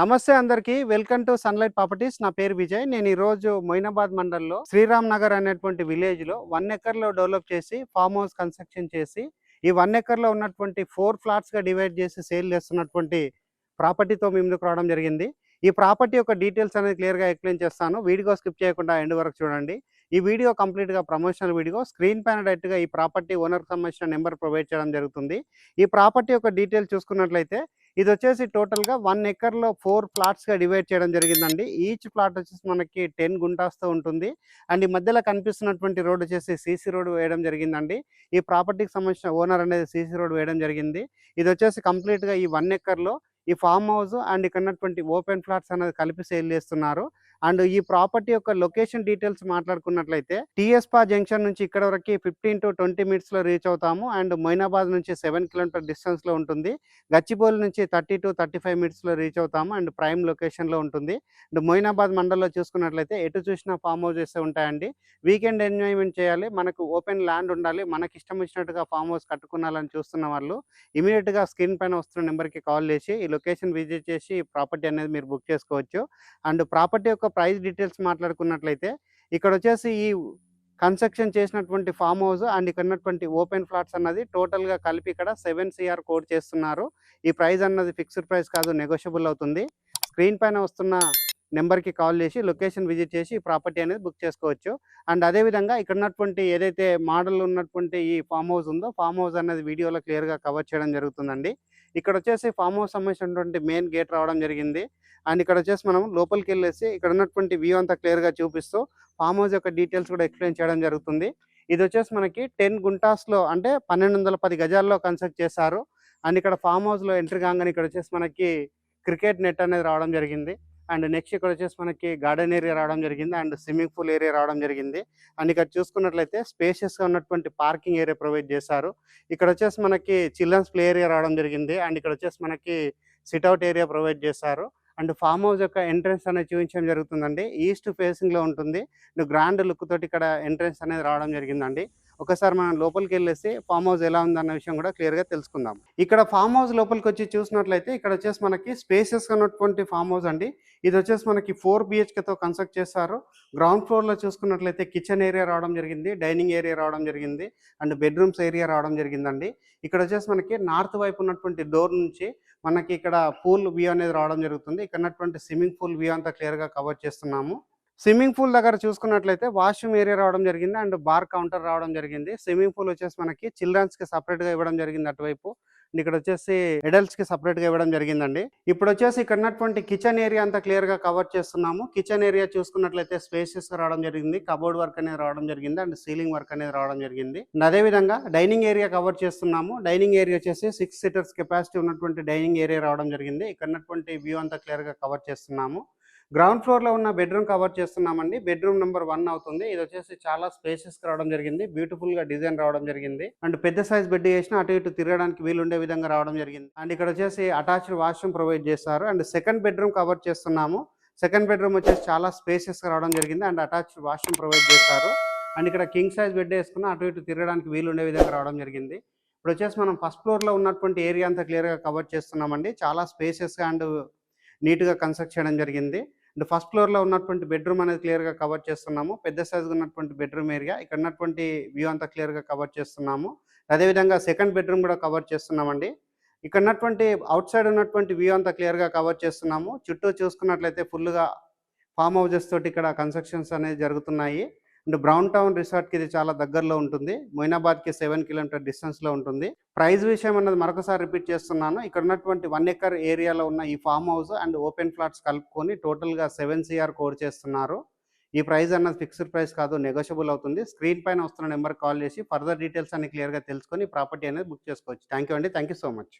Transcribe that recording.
నమస్తే అందరికీ. Welcome to sunlight properties. నా పేరు విజయ్. నేను ఈ రోజు మొయినాబాద్ మండల్లో శ్రీరామ్ నగర్ అనేటువంటి విలేజ్లో వన్ ఎకర్లో డెవలప్ చేసి ఫామ్ హౌస్ కన్స్ట్రక్షన్ చేసి ఈ వన్ ఎకర్లో ఉన్నటువంటి ఫోర్ ఫ్లాట్స్గా డివైడ్ చేసి సేల్ చేస్తున్నటువంటి ప్రాపర్టీతో మీ ముందుకు రావడం జరిగింది. ఈ ప్రాపర్టీ యొక్క డీటెయిల్స్ అనేది క్లియర్గా ఎక్స్ప్లెయిన్ చేస్తాను. వీడియో స్కిప్ చేయకుండా ఎండ్ వరకు చూడండి. ఈ వీడియో కంప్లీట్గా ప్రమోషనల్ వీడియో స్క్రీన్ పైన డైరెక్ట్గా ఈ ప్రాపర్టీ ఓనర్ సంబంధించిన నెంబర్ ప్రొవైడ్ చేయడం జరుగుతుంది. ఈ ప్రాపర్టీ యొక్క డీటెయిల్ చూసుకున్నట్లయితే ఇది వచ్చేసి టోటల్గా వన్ ఎకర్లో ఫోర్ ప్లాట్స్గా డివైడ్ చేయడం జరిగిందండి. ఈచ్ ప్లాట్ వచ్చేసి మనకి టెన్ గుంటాస్తో ఉంటుంది. అండ్ ఈ మధ్యలో కనిపిస్తున్నటువంటి రోడ్ వచ్చేసి సీసీ రోడ్ వేయడం జరిగిందండి. ఈ ప్రాపర్టీకి సంబంధించిన ఓనర్ అనేది సీసీ రోడ్ వేయడం జరిగింది. ఇది వచ్చేసి కంప్లీట్గా ఈ వన్ ఎకర్లో ఈ ఫామ్ హౌస్ అండ్ ఇక్కడ ఉన్నటువంటి ఓపెన్ ఫ్లాట్స్ అనేది కలిపి సేల్ చేస్తున్నారు. అండ్ ఈ ప్రాపర్టీ యొక్క లొకేషన్ డీటెయిల్స్ మాట్లాడుకున్నట్లయితే టిఎస్పా జంక్షన్ నుంచి ఇక్కడ వరకు ఫిఫ్టీన్ టు ట్వంటీ మినిట్స్లో రీచ్ అవుతాము. అండ్ మొయినాబాద్ నుంచి సెవెన్ కిలోమీటర్ డిస్టెన్స్లో ఉంటుంది. గచ్చిబౌలి నుంచి థర్టీ టు థర్టీ ఫైవ్ మినిట్స్లో రీచ్ అవుతాము. అండ్ ప్రైమ్ లొకేషన్లో ఉంటుంది. అండ్ మొయినాబాద్ మండల్లో చూసుకున్నట్లయితే ఎటు చూసినా ఫామ్ హౌసెస్ ఉంటాయండి. వీకెండ్ ఎంజాయ్మెంట్ చేయాలి. మనకు ఓపెన్ ల్యాండ్ ఉండాలి. మనకి ఇష్టం వచ్చినట్టుగా ఫామ్ హౌస్ కట్టుకున్నాలని చూస్తున్న వాళ్ళు ఇమీడియట్గా స్క్రీన్ పైన వస్తున్న నెంబర్కి కాల్ చేసి ఈ లొకేషన్ విజిట్ చేసి ప్రాపర్టీ అనేది మీరు బుక్ చేసుకోవచ్చు. అండ్ ప్రాపర్టీ యొక్క ప్రైస్ డీటెయిల్స్ మాట్లాడుకున్నట్లయితే ఇక్కడ వచ్చేసి ఈ కన్స్ట్రక్షన్ చేసినటువంటి ఫామ్ హౌస్ అండ్ ఇక్కడ ఉన్నటువంటి ఓపెన్ ఫ్లాట్స్ అన్నది టోటల్గా కలిపి ఇక్కడ సెవెన్ సిఆర్ కోడ్ చేస్తున్నారు. ఈ ప్రైస్ అన్నది ఫిక్స్డ్ ప్రైస్ కాదు నెగోషియబుల్ అవుతుంది. స్క్రీన్ పైన వస్తున్న నెంబర్కి కాల్ చేసి లొకేషన్ విజిట్ చేసి ఈ ప్రాపర్టీ అనేది బుక్ చేసుకోవచ్చు. అండ్ అదేవిధంగా ఇక్కడ ఉన్నటువంటి ఏదైతే మోడల్ ఉన్నటువంటి ఈ ఫామ్ హౌస్ ఉందో ఫామ్ హౌస్ అనేది వీడియోలో క్లియర్గా కవర్ చేయడం జరుగుతుందండి. ఇక్కడ వచ్చేసి ఫామ్ హౌస్ సంబంధించినటువంటి మెయిన్ గేట్ రావడం జరిగింది. అండ్ ఇక్కడ వచ్చేసి మనం లోపలికి వెళ్ళేసి ఇక్కడ ఉన్నటువంటి వ్యూ అంతా క్లియర్గా చూపిస్తూ ఫామ్ హౌస్ యొక్క డీటెయిల్స్ కూడా ఎక్స్ప్లెయిన్ చేయడం జరుగుతుంది. ఇది వచ్చేసి మనకి టెన్ గుంటాస్లో అంటే పన్నెండు వందల పది గజాల్లో కన్స్ట్రక్ట్ చేశారు. అండ్ ఇక్కడ ఫామ్ హౌస్లో ఎంట్రీ కాగానే ఇక్కడ వచ్చేసి మనకి క్రికెట్ నెట్ అనేది రావడం జరిగింది. అండ్ నెక్స్ట్ ఇక్కడ వచ్చేసి మనకి గార్డెన్ ఏరియా రావడం జరిగింది అండ్ స్విమ్మింగ్ పూల్ ఏరియా రావడం జరిగింది. అండ్ ఇక్కడ చూసుకున్నట్లయితే స్పేషియస్గా ఉన్నటువంటి పార్కింగ్ ఏరియా ప్రొవైడ్ చేశారు. ఇక్కడ వచ్చేసి మనకి చిల్డ్రన్స్ ప్లే ఏరియా రావడం జరిగింది. అండ్ ఇక్కడ వచ్చేసి మనకి సిట్అవుట్ ఏరియా ప్రొవైడ్ చేశారు. అండ్ ఫామ్ హౌస్ యొక్క ఎంట్రన్స్ అనేది చూపించడం జరుగుతుందండి. ఈస్ట్ ఫేసింగ్లో ఉంటుంది. గ్రాండ్ లుక్ తోటి ఇక్కడ ఎంట్రన్స్ అనేది రావడం జరిగిందండి. ఒకసారి మనం లోపలికి వెళ్ళేసి ఫామ్ హౌస్ ఎలా ఉందన్న విషయం కూడా క్లియర్గా తెలుసుకుందాం. ఇక్కడ ఫామ్ హౌస్ లోపలికి వచ్చి చూసినట్లయితే ఇక్కడ వచ్చేసి మనకి స్పేసెస్ ఉన్నటువంటి ఫామ్ హౌస్ అండి. ఇది వచ్చేసి మనకి ఫోర్తో కన్స్ట్రక్ట్ చేస్తారు గ్రౌండ్ ఫ్లోర్లో చూసుకున్నట్లయితే కిచెన్ ఏరియా రావడం జరిగింది డైనింగ్ ఏరియా రావడం జరిగింది అండ్ బెడ్రూమ్స్ ఏరియా రావడం జరిగిందండి. ఇక్కడ వచ్చేసి మనకి నార్త్ వైపు ఉన్నటువంటి డోర్ నుంచి మనకి ఇక్కడ పూల్ వ్యూ అనేది రావడం జరుగుతుంది. ఇక్కడ ఉన్నటువంటి స్విమ్మింగ్ పూల్ వ్యూ అంతా క్లియర్గా కవర్ చేస్తున్నాము. స్విమ్మింగ్ పూల్ దగ్గర చూసుకున్నట్లయితే వాష్రూమ్ ఏరియా రావడం జరిగింది అండ్ బార్ కౌంటర్ రావడం జరిగింది. స్విమ్మింగ్ పూల్ వచ్చేసి మనకి చిల్డ్రన్స్కి సపరేట్గా ఇవ్వడం జరిగింది అటువైపు. ఇక్కడ వచ్చేసి అడల్ట్స్కి సపరేట్గా ఇవ్వడం జరిగిందండి. ఇప్పుడు వచ్చేసి ఇక్కడ ఉన్నటువంటి కిచెన్ ఏరియా అంతా క్లియర్గా కవర్ చేస్తున్నాము. కిచెన్ ఏరియా చూసుకున్నట్లయితే స్పేసెస్ రావడం జరిగింది. కబోర్డ్ వర్క్ అనేది రావడం జరిగింది అండ్ సీలింగ్ వర్క్ అనేది రావడం జరిగింది. అదే విధంగా డైనింగ్ ఏరియా కవర్ చేస్తున్నాము. డైనింగ్ ఏరియా వచ్చేసి సిక్స్ సీటర్స్ కెపాసిటీ ఉన్నటువంటి డైనింగ్ ఏరియా రావడం జరిగింది. ఇక్కడ ఉన్నటువంటి వ్యూ అంతా క్లియర్గా కవర్ చేస్తున్నాము. గ్రౌండ్ ఫ్లోర్లో ఉన్న బెడ్రూమ్ కవర్ చేస్తున్నామండి. బెడ్రూమ్ నెంబర్ వన్ అవుతుంది. ఇది వచ్చేసి చాలా స్పేసెస్ రావడం జరిగింది. బ్యూటిఫుల్గా డిజైన్ రావడం జరిగింది. అండ్ పెద్ద సైజ్ బెడ్ చేసిన అటు ఇటు తిరగడానికి వీలు ఉండే విధంగా రావడం జరిగింది. అండ్ ఇక్కడ వచ్చేసి అటాచ్డ్ వాష్రూమ్ ప్రొవైడ్ చేస్తారు అండ్ సెకండ్ బెడ్రూమ్ కవర్ చేస్తున్నాము. సెకండ్ బెడ్రూమ్ వచ్చేసి చాలా స్పేసెస్ రావడం జరిగింది. అండ్ అటాచ్డ్ వాష్రూమ్ ప్రొవైడ్ చేస్తారు అండ్ ఇక్కడ కింగ్ సైజ్ బెడ్ వేసుకున్న అటు ఇటు తిరగడానికి వీలు ఉండే విధంగా రావడం జరిగింది. ఇప్పుడు వచ్చేసి మనం ఫస్ట్ ఫ్లోర్లో ఉన్నటువంటి ఏరియా అంతా క్లియర్గా కవర్ చేస్తున్నామండి. చాలా స్పేసెస్గా అండ్ నీట్గా కన్స్ట్రక్ట్ చేయడం జరిగింది. అండ్ ఫస్ట్ ఫ్లోర్లో ఉన్నటువంటి బెడ్రూమ్ అనేది క్లియర్గా కవర్ చేస్తున్నాము. పెద్ద సైజ్ ఉన్నటువంటి బెడ్రూమ్ ఏరియా. ఇక్కడ ఉన్నటువంటి వ్యూ అంతా క్లియర్గా కవర్ చేస్తున్నాము. అదేవిధంగా సెకండ్ బెడ్రూమ్ కూడా కవర్ చేస్తున్నామండి. ఇక్కడ ఉన్నటువంటి అవుట్ సైడ్ ఉన్నటువంటి వ్యూ అంతా క్లియర్గా కవర్ చేస్తున్నాము. చుట్టూ చూసుకున్నట్లయితే ఫుల్గా ఫామ్ హౌజెస్ తోటి ఇక్కడ కన్స్ట్రక్షన్స్ అనేవి జరుగుతున్నాయి. అండ్ బ్రౌన్ టౌన్ రిసార్ట్కి ఇది చాలా దగ్గరలో ఉంటుంది. మొయినాబాద్కి సెవెన్ కిలోమీటర్ డిస్టెన్స్లో ఉంటుంది. ప్రైస్ విషయం అన్నది మరొకసారి రిపీట్ చేస్తున్నాను. ఇక్కడ ఉన్నటువంటి వన్ ఎకర్ ఏరియాలో ఉన్న ఈ farm house and open flats కలుపుకొని టోటల్గా సెవెన్ సిఆర్ కోడ్ చేస్తున్నారు. ఈ ప్రైస్ అన్నది ఫిక్స్డ్ ప్రైస్ కాదు నెగోషియబుల్ అవుతుంది. స్క్రీన్ పైన వస్తున్న నెంబర్ కాల్ చేసి ఫర్దర్ డీటెయిల్స్ అన్ని క్లియర్గా తెలుసుకొని ప్రాపర్టీ అనేది బుక్ చేసుకోవచ్చు. థ్యాంక్ యూ అండి. Thank you so much.